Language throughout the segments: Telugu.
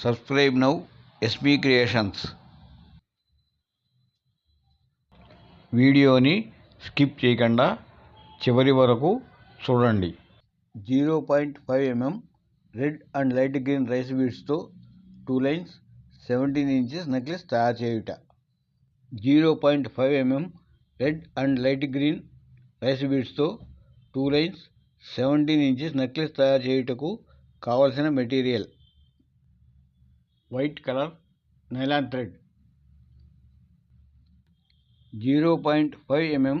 సబ్స్క్రైబ్ నౌ ఎస్బీ క్రియేషన్స్ వీడియోని స్కిప్ చేయకుండా చివరి వరకు చూడండి zero point five mm red and light green rice బీడ్స్తో two lines seventeen inches necklace తయారు చేయుట zero point five mm red and light green rice బీడ్స్తో two lines seventeen inches necklace తయారు చేయుటకు కావలసిన material white color nylon thread 0.5 mm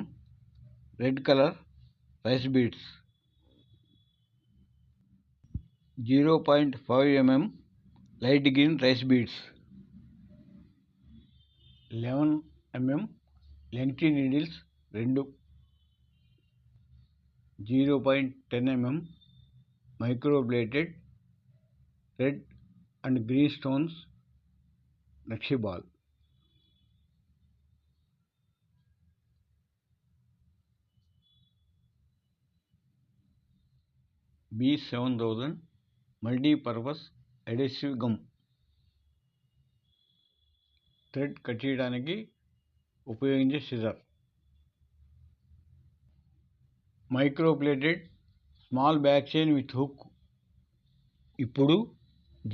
red color rice beads 0.5 mm light green rice beads 11 mm lengthy needles 2 0.10 mm microbladed red and green stones నక్షిబాల్ B seven thousand multipurpose adhesive gum thread cut చేయడానికి ఉపయోగించే scissor microplated small back chain with hook ఇప్పుడు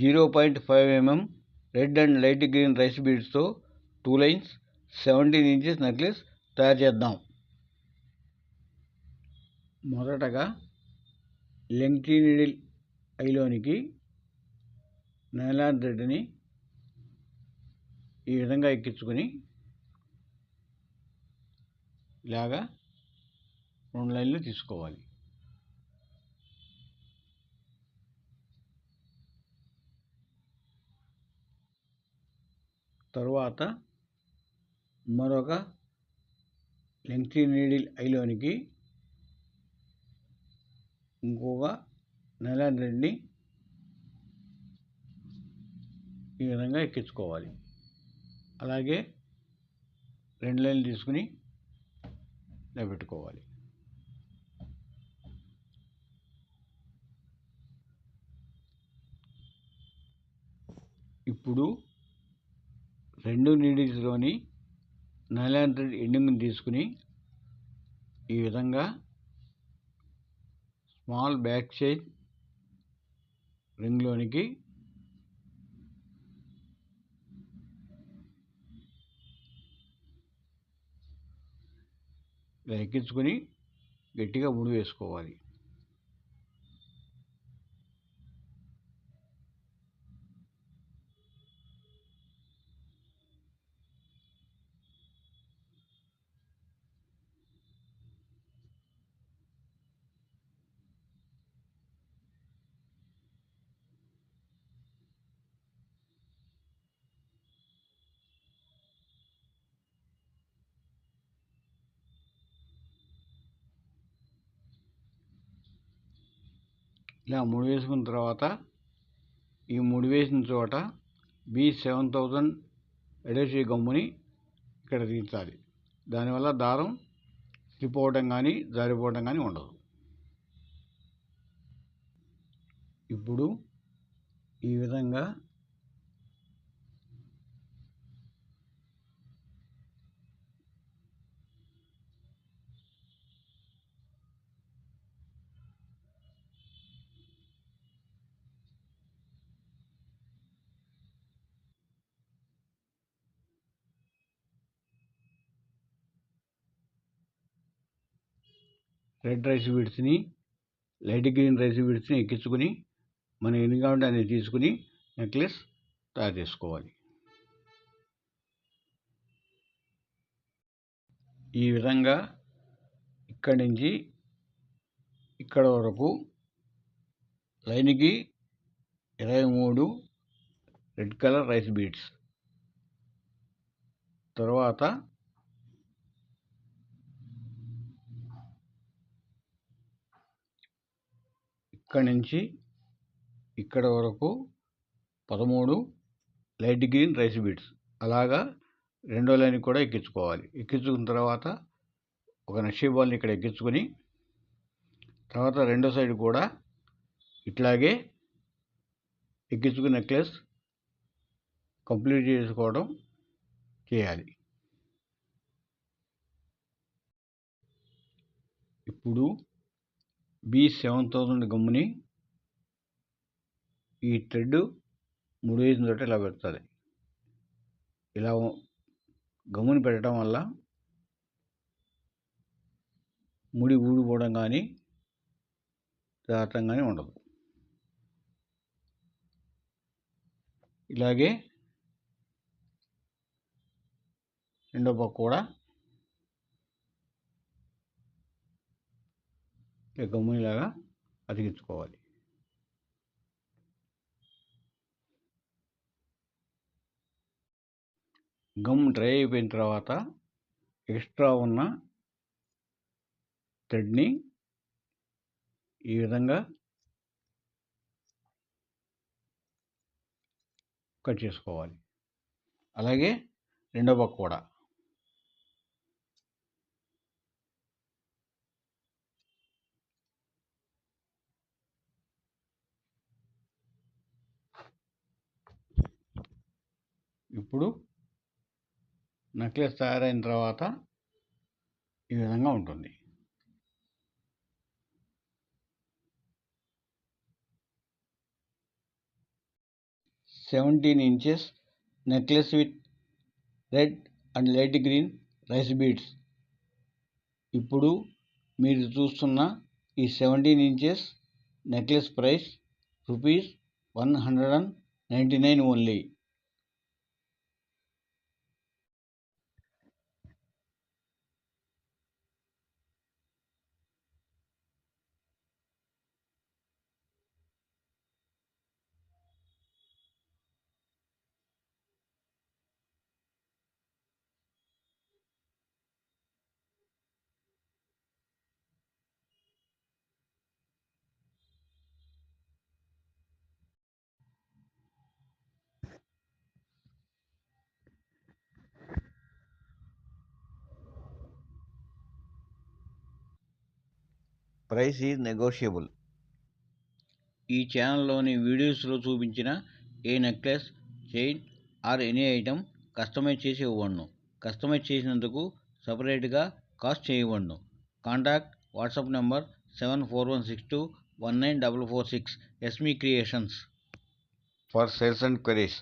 zero point five mm mm red and light green rice బీడ్స్తో two lines seventeen inches necklace తయారు చేద్దాం మొదటగా లెంగ్టీ నీడిల్ ఐలోనికి నైలాన్ థ్రెడ్ని ఈ విధంగా ఎక్కించుకొని ఇలాగా రెండు లైన్లు తీసుకోవాలి తరువాత మరొక లెంగ్తీ నీడిల్ ఐలోనికి ఇంకొక నైలాన్ థ్రెడ్ని ఈ విధంగా ఎక్కించుకోవాలి అలాగే రెండు లైన్లు తీసుకుని నిలబెట్టుకోవాలి ఇప్పుడు రెండు నీడిల్స్లోని హండ్రెడ్ ఎండింగ్ని తీసుకుని ఈ విధంగా స్మాల్ బ్యాక్ సైజ్ రింగ్లోనికి ఎక్కించుకొని గట్టిగా ముడి వేసుకోవాలి ఇలా ముడి వేసుకున్న తర్వాత ఈ ముడి వేసిన చోట బి సెవెన్ థౌజండ్ ఎడోషి గమ్ముని ఇక్కడ తీర్చాలి దానివల్ల దారం స్లిప్ అవ్వడం కానీ జారిపోవడం కానీ ఉండదు ఇప్పుడు ఈ విధంగా రెడ్ రైస్ విడ్స్ని లైట్ గ్రీన్ రైస్ విడ్స్ని ఎక్కించుకుని మనం ఎన్ని కావాలంటే అన్ని తీసుకుని నెక్లెస్ తయారు చేసుకోవాలి ఈ విధంగా ఇక్కడి నుంచి ఇక్కడ వరకు లైన్కి ఇరవై మూడు రెడ్ కలర్ రైస్ బీడ్స్ తర్వాత ఇక్కడి నుంచి ఇక్కడ వరకు పదమూడు లైట్ గ్రీన్ రైస్ బీడ్స్ అలాగా రెండో లైన్ కూడా ఎక్కించుకోవాలి ఎక్కించుకున్న తర్వాత ఒక నక్షీ బాల్ని ఇక్కడ ఎక్కించుకొని తర్వాత రెండో సైడ్ కూడా ఇట్లాగే ఎక్కించుకున్న నెక్లెస్ కంప్లీట్ చేసుకోవడం చేయాలి ఇప్పుడు బి సెవెన్ థౌజండ్ గమ్ముని ఈ థ్రెడ్ మూడు వేసిన తోట ఇలా పెడుతుంది ఇలా గమ్ముని పెట్టడం వల్ల ముడి ఊడిపోవడం కానీ రావటం కానీ ఉండదు ఇలాగే రెండో పక్క కూడా గమ్మునిలాగా అతికించుకోవాలి గమ్ డ్రై అయిపోయిన తర్వాత ఎక్స్ట్రా ఉన్న థ్రెడ్ని ఈ విధంగా కట్ చేసుకోవాలి అలాగే రెండో పక్క కూడా ఇప్పుడు నెక్లెస్ తయారైన తర్వాత ఈ విధంగా ఉంటుంది seventeen inches necklace with red and light green rice beads ఇప్పుడు మీరు చూస్తున్న ఈ seventeen inches necklace price rupees one hundred and ninety nine only price is negotiable ఈ ఛానల్లోని వీడియోస్లో చూపించిన ఏ necklace chain or any item customize చేసి ఇవ్వండు కస్టమైజ్ చేసినందుకు సపరేట్గా cost చేయవండు contact WhatsApp number seven four one six two one nine double four six ఎస్మీ creations for sales and queries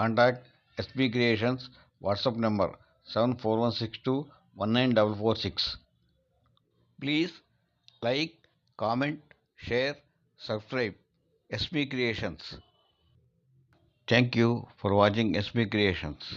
contact ఎస్మీ creations WhatsApp number seven four one six two one nine double four six please Like, comment, share, subscribe. SB Creations. Thank you for watching SB Creations.